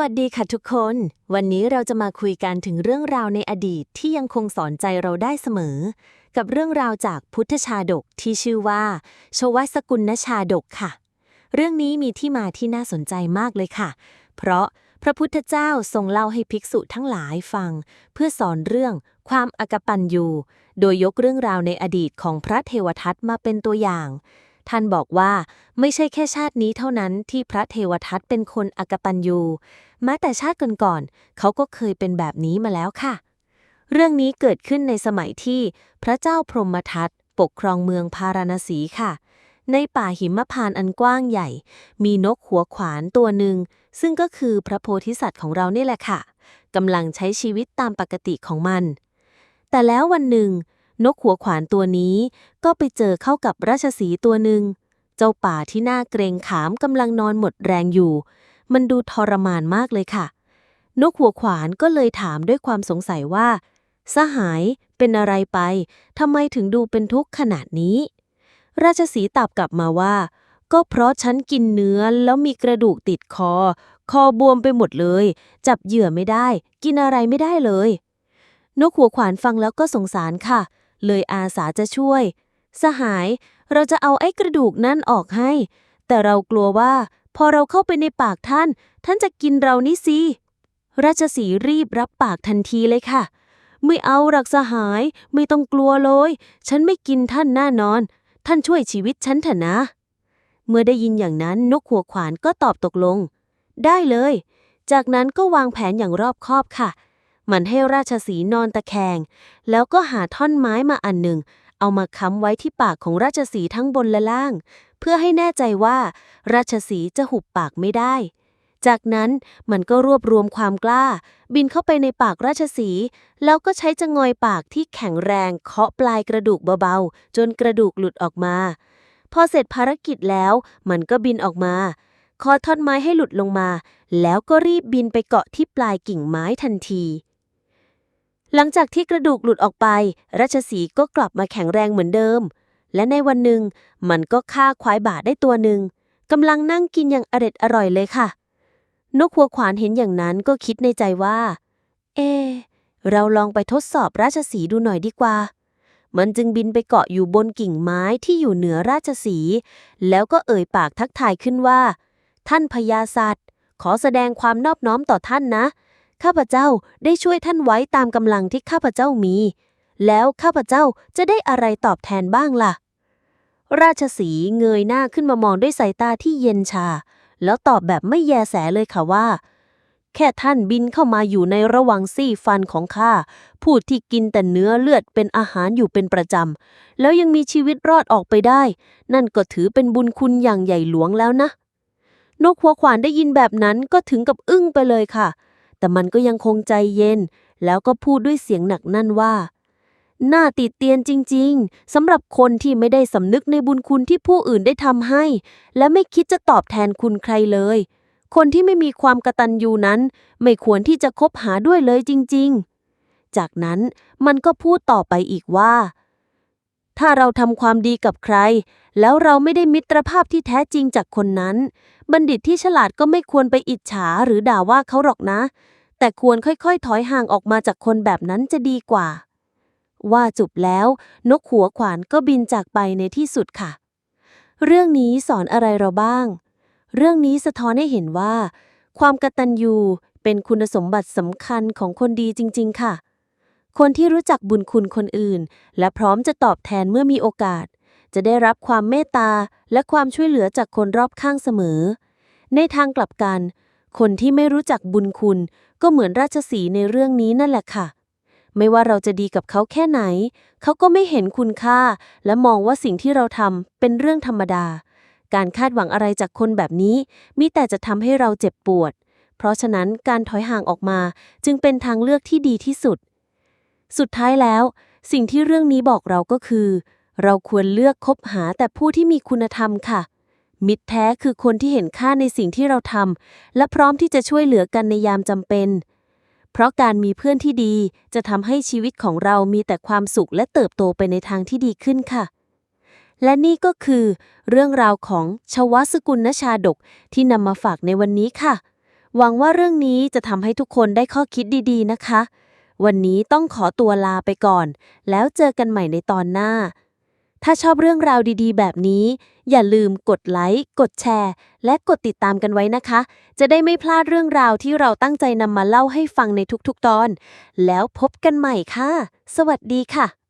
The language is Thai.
วัสดีค่ะทุกคน วันนี้เราจะมาคุยกันถึงเรื่องราวในอดีตที่ยังคงสอนใจเราได้เสมอ กับเรื่องราวจากพุทธชาดกที่ชื่อว่า ชวสกุลนชาดกค่ะ เรื่องนี้มีที่มาที่น่าสนใจมากเลยค่ะ เพราะพระพุทธเจ้าทรงเล่าให้ภิกษุทั้งหลายฟัง เพื่อสอนเรื่องความอากตันยูโดยยกเรื่องราวในอดีตของพระเทวทัตมาเป็นตัวอย่าง ท่านบอกว่าไม่ใช่แค่ชาตินี้เท่านั้นที่พระเทวทัตเป็นคนอกตันยูแม้แต่ชาติก่อนๆเขาก็เคยเป็นแบบนี้มาแล้วค่ะ เรื่องนี้เกิดขึ้นในสมัยที่พระเจ้าพรหมทัตปกครองเมืองพาราณสีค่ะ ในป่าหิมพานต์อันกว้างใหญ่ มีนกหัวขวานตัวหนึ่ง ซึ่งก็คือพระโพธิสัตว์ของเรานี่แหละค่ะกำลังใช้ชีวิตตามปกติของมัน แต่แล้ววันหนึ่ง นกหัวขวานตัวนี้ก็ไปเจอเข้ากับราชสีตัวหนึ่ง เจ้าป่าที่น่าเกรงขามกำลังนอนหมดแรงอยู่ มันดูทรมานมากเลยค่ะ นกหัวขวานก็เลยถามด้วยความสงสัยว่า สหายเป็นอะไรไปทำไมถึงดูเป็นทุกข์ขนาดนี้ ราชสีตอบกลับมาว่า ก็เพราะฉันกินเนื้อแล้วมีกระดูกติดคอ คอบวมไปหมดเลย จับเหยื่อไม่ได้ กินอะไรไม่ได้เลยนกหัวขวานฟังแล้วก็สงสารค่ะ เลยอาสาจะช่วย สหาย เราจะเอาไอ้กระดูกนั่นออกให้ แต่เรากลัวว่า พอเราเข้าไปในปากท่าน ท่านจะกินเรานี่สิราชสีรีบรับปากทันทีเลยค่ะ ไม่เอาหรักสหาย ไม่ต้องกลัวเลย ฉันไม่กินท่านแน่นอน ท่านช่วยชีวิตฉันเถอะนะ เมื่อได้ยินอย่างนั้นนกหัวขวานก็ตอบตกลง ได้เลย จากนั้นก็วางแผนอย่างรอบคอบค่ะ มันให้ราชสีนอนตะแคง แล้วก็หาท่อนไม้มาอันหนึ่ง เอามาค้ำไว้ที่ปากของราชสีทั้งบนและล่าง เพื่อให้แน่ใจว่า ราชสีจะหุบปากไม่ได้ จากนั้นมันก็รวบรวมความกล้า บินเข้าไปในปากราชสี แล้วก็ใช้จะงอยปากที่แข็งแรงเคาะปลายกระดูกเบาๆ จนกระดูกหลุดออกมา พอเสร็จภารกิจแล้ว มันก็บินออกมาคอท่อนไม้ให้หลุดลงมา แล้วก็รีบบินไปเกาะที่ปลายกิ่งไม้ทันที หลังจากที่กระดูกหลุดออกไปราชสีก็กลับมาแข็งแรงเหมือนเดิม และในวันหนึ่งมันก็ฆ่าควายบาทได้ตัวหนึ่งกำลังนั่งกินอย่างอร็ดอร่อยเลยค่ะ นกหัวขวานเห็นอย่างนั้นก็คิดในใจว่า เอ เราลองไปทดสอบราชสีดูหน่อยดีกว่า มันจึงบินไปเกาะอยู่บนกิ่งไม้ที่อยู่เหนือราชสี แล้วก็เอ่ยปากทักทายขึ้นว่า ท่านพญาสัตว์ขอแสดงความนอบน้อมต่อท่านนะ ข้าพเจ้าได้ช่วยท่านไว้ตามกำลังที่ข้าพเจ้ามี แล้วข้าพเจ้าจะได้อะไรตอบแทนบ้างล่ะ ราชสีเงยหน้าขึ้นมามองด้วยสายตาที่เย็นชา แล้วตอบแบบไม่แยแสเลยค่ะว่า แค่ท่านบินเข้ามาอยู่ในระว่างซี่ฟันของข้าผู้ที่กินแต่เนื้อเลือดเป็นอาหารอยู่เป็นประจำ แล้วยังมีชีวิตรอดออกไปได้ นั่นก็ถือเป็นบุญคุณอย่างใหญ่หลวงแล้วนะนกหัวขวานได้ยินแบบนั้นก็ถึงกับอึ้งไปเลยค่ะ แต่มันก็ยังคงใจเย็น แล้วก็พูดด้วยเสียงหนักแนั่นว่า น่าติดเตียนจริงๆสำหรับคนที่ไม่ได้สำนึกในบุญคุณที่ผู้อื่นได้ทำให้ และไม่คิดจะตอบแทนคุณใครเลย คนที่ไม่มีความกระตัญญูนั้น ไม่ควรที่จะคบหาด้วยเลยจริง ๆ จากนั้นมันก็พูดต่อไปอีกว่า ถ้าเราทำความดีกับใคร แล้วเราไม่ได้มิตรภาพที่แท้จริงจากคนนั้น บัณฑิตที่ฉลาดก็ไม่ควรไปอิจฉาหรือด่าว่าเขาหรอกนะ แต่ควรค่อยๆ ถอยห่างออกมาจากคนแบบนั้นจะดีกว่า ว่าจุบแล้ว นกหัวขวานก็บินจากไปในที่สุดค่ะ เรื่องนี้สอนอะไรเราบ้าง เรื่องนี้สะท้อนให้เห็นว่า ความกตัญญูเป็นคุณสมบัติสำคัญของคนดีจริง ๆ ค่ะ คนที่รู้จักบุญคุณคนอื่น และพร้อมจะตอบแทนเมื่อมีโอกาส จะได้รับความเมตตาและความช่วยเหลือจากคนรอบข้างเสมอ ในทางกลับกัน คนที่ไม่รู้จักบุญคุณ ก็เหมือนราชสีในเรื่องนี้นั่นแหละค่ะ ไม่ว่าเราจะดีกับเขาแค่ไหน เขาก็ไม่เห็นคุณค่า และมองว่าสิ่งที่เราทำเป็นเรื่องธรรมดา การคาดหวังอะไรจากคนแบบนี้มิแต่จะทำให้เราเจ็บปวด เพราะฉะนั้นการถอยห่างออกมาจึงเป็นทางเลือกที่ดีที่สุด สุดท้ายแล้ว สิ่งที่เรื่องนี้บอกเราก็คือ เราควรเลือกคบหาแต่ผู้ที่มีคุณธรรมค่ะ มิตรแท้คือคนที่เห็นค่าในสิ่งที่เราทำและพร้อมที่จะช่วยเหลือกันในยามจำเป็น เพราะการมีเพื่อนที่ดีจะทำให้ชีวิตของเรามีแต่ความสุขและเติบโตไปในทางที่ดีขึ้นค่ะและนี่ก็คือเรื่องราวของชวสกุลนชาดกที่นำมาฝากในวันนี้ค่ะ หวังว่าเรื่องนี้จะทำให้ทุกคนได้ข้อคิดดีๆนะคะ วันนี้ต้องขอตัวลาไปก่อน แล้วเจอกันใหม่ในตอนหน้า ถ้าชอบเรื่องราวดีๆ แบบนี้ อย่าลืมกดไลค์กดแชร์ และกดติดตามกันไว้นะคะ จะได้ไม่พลาดเรื่องราวที่เราตั้งใจนำมาเล่าให้ฟังในทุกๆตอน แล้วพบกันใหม่ค่ะ สวัสดีค่ะ